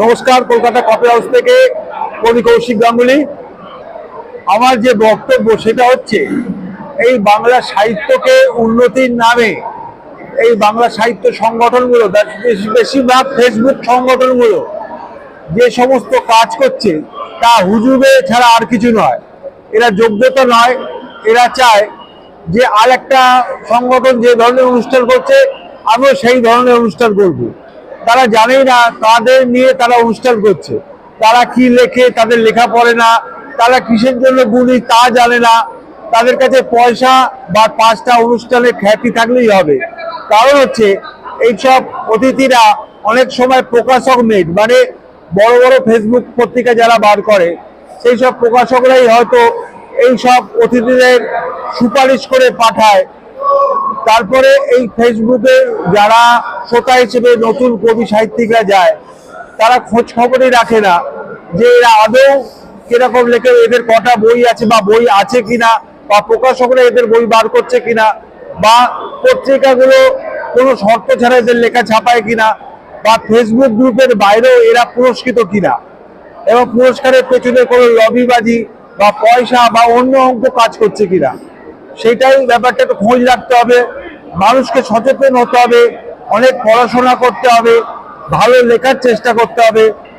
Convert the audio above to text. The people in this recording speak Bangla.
নমস্কার, কলকাতা কফি হাউস থেকে কবি কৌশিক গাঙ্গুলি। আমার যে বক্তব্য সেটা হচ্ছে, এই বাংলা সাহিত্যকে উন্নতির নামে, এই বাংলা সাহিত্য সংগঠনগুলো বেশিরভাগ ফেসবুক সংগঠনগুলো যে সমস্ত কাজ করছে, তা হুজুবে ছাড়া আর কিছু নয়। এরা যোগ্যতা নয়, এরা চায় যে আর একটা সংগঠন যে ধরনের অনুষ্ঠান করছে, আমিও সেই ধরনের অনুষ্ঠান করব। তারা জানেই না, তাদের নিয়ে তারা অনুষ্ঠান করছে। তারা কি লেখে, তাদের লেখা পড়ে না, তারা কিসের জন্য গুণী তা জানে না। তাদের কাছে পয়সা বা পাঁচটা অনুষ্ঠানে খ্যাতি থাকলেই হবে। কারণ হচ্ছে, এইসব অতিথিরা অনেক সময় প্রকাশক মেড মানে বড় বড় ফেসবুক পত্রিকা যারা বার করে সেই সব প্রকাশকরাই হয়তো এই সব অতিথিদের সুপারিশ করে পাঠায়। তারপরে এই ফেসবুকে যারা শ্রোতা হিসেবে নতুন কবি সাহিত্যিকরা যায়, তারা খোঁজ খবরই রাখে না যে এরা আদৌ কীরকম লেখে, এদের কটা বই আছে বা বই আছে কিনা, বা প্রকাশকরা এদের বই বার করছে কিনা, বা পত্রিকাগুলো কোনো শর্ত ছাড়া এদের লেখা ছাপায় কিনা, বা ফেসবুক গ্রুপের বাইরেও এরা পুরস্কৃত কিনা। এবং পুরস্কারের পেছনে কোনো লবিবাজি বা পয়সা বা অন্য অঙ্ক কাজ করছে কিনা। সেটাই ব্যাপারটা একটু খোঁজ রাখতে হবে। মানুষকে সচেতন হতে হবে অনেক পড়াশোনা করতে হবে ভালো লেখার চেষ্টা করতে হবে।